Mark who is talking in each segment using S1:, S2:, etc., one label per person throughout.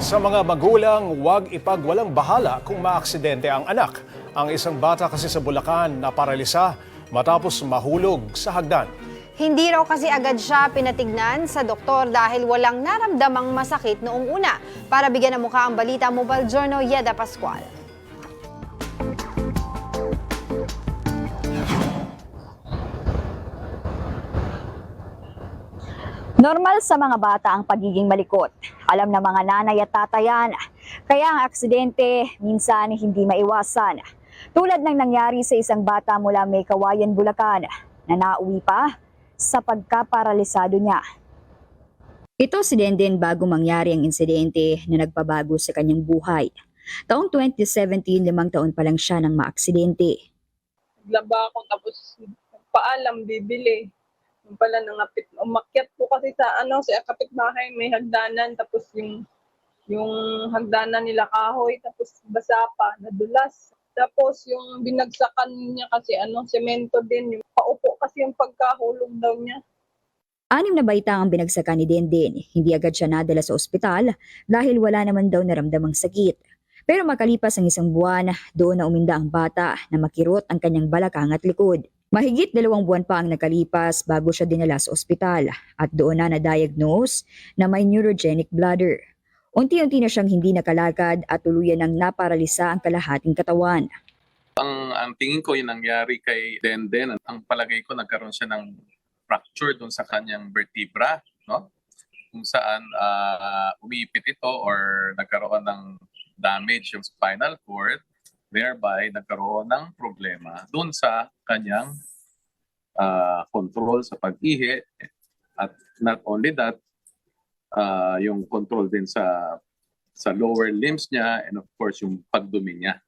S1: Sa mga magulang, huwag ipagwalang bahala kung maaksidente ang anak. Ang isang bata kasi sa Bulacan na paralisa matapos mahulog sa hagdan.
S2: Hindi raw kasi agad siya pinatignan sa doktor dahil walang naramdamang masakit noong una. Para bigyan ng mukha ang balita, Mobile Journal Yeda Pascual.
S3: Normal sa mga bata ang pagiging malikot. Alam ng mga nanay at tatayan. Kaya ang aksidente minsan hindi maiwasan. Tulad ng nangyari sa isang bata mula May Kawayan, Bulacan na nauwi pa sa pagkaparalisado niya. Ito si Denden bago mangyari ang insidente na nagpabago sa kanyang buhay. Taong 2017, limang taon pa lang siya nang maaksidente.
S4: naglaba ako tapos paalam bibili. Pala nangapit, umakyat po kasi sa ano sa kapitbahay may hagdanan tapos yung yung hagdanan nila kahoy tapos basa pa, nadulas. Tapos yung binagsakan niya kasi ano, semento din, yung paupo kasi yung pagkahulog daw niya.
S3: Anim na baita ang binagsakan ni Denden. Hindi agad siya nadala sa ospital dahil wala naman daw naramdamang sakit. Pero makalipas ang isang buwan, doon na uminda ang bata na makirot ang kanyang balakang at likod. Mahigit dalawang buwan pa ang nakalipas bago siya dinala sa ospital at doon na na-diagnose na may neurogenic bladder. Unti-unti na siyang hindi nakalakad at tuluyan ng naparalisa ang kalahating katawan.
S5: ang ang tingin ko yung nangyari kay Denden, ang palagay ko nagkaroon siya ng fracture doon sa kanyang vertebra, no? Kung saan ah, umiipit ito or nagkaroon ng damage yung spinal cord, thereby nagkaroon ng problema doon sa kanyang ah, control sa pag-ihi at not only that, ah, yung control din sa sa lower limbs niya and of course yung pagdumi niya.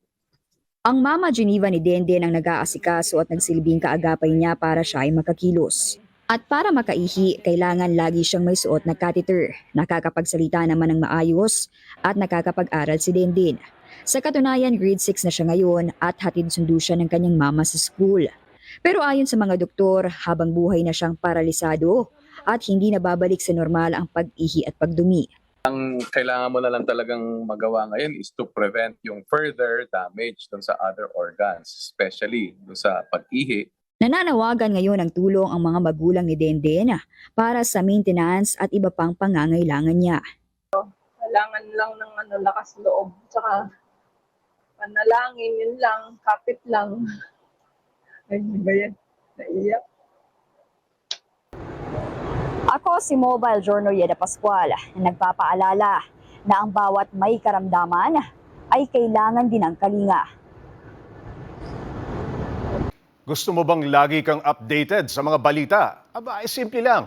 S3: Ang mama Geneva ni Denden ang nag-aasikaso at nagsilbing kaagapay niya para siya ay makakilos. At para makaihi, kailangan lagi siyang may suot na catheter. Nakakapagsalita naman ng maayos at nakakapag-aral si Denden. Sa katunayan, grade 6 na siya ngayon at hatid sundo siya ng kanyang mama sa school. Pero ayon sa mga doktor, habang buhay na siyang paralisado at hindi na babalik sa normal ang pag-ihi at pagdumi.
S5: ang kailangan mo na lang talagang magawa ngayon is to prevent yung further damage dun sa other organs, especially dun sa pag-ihi.
S3: Nananawagan ngayon ng tulong ang mga magulang ni Denden para sa maintenance at iba pang pangangailangan niya.
S4: Kailangan lang ng ano, lakas loob. Tsaka panalangin, yun lang, kapit lang. Ay, ba yan? Naiyak.
S3: Ako si Mobile Journal Yeda Pascual na nagpapaalala na ang bawat may karamdaman ay kailangan din ng kalinga.
S1: Gusto mo bang lagi kang updated sa mga balita? Aba, ay simple lang.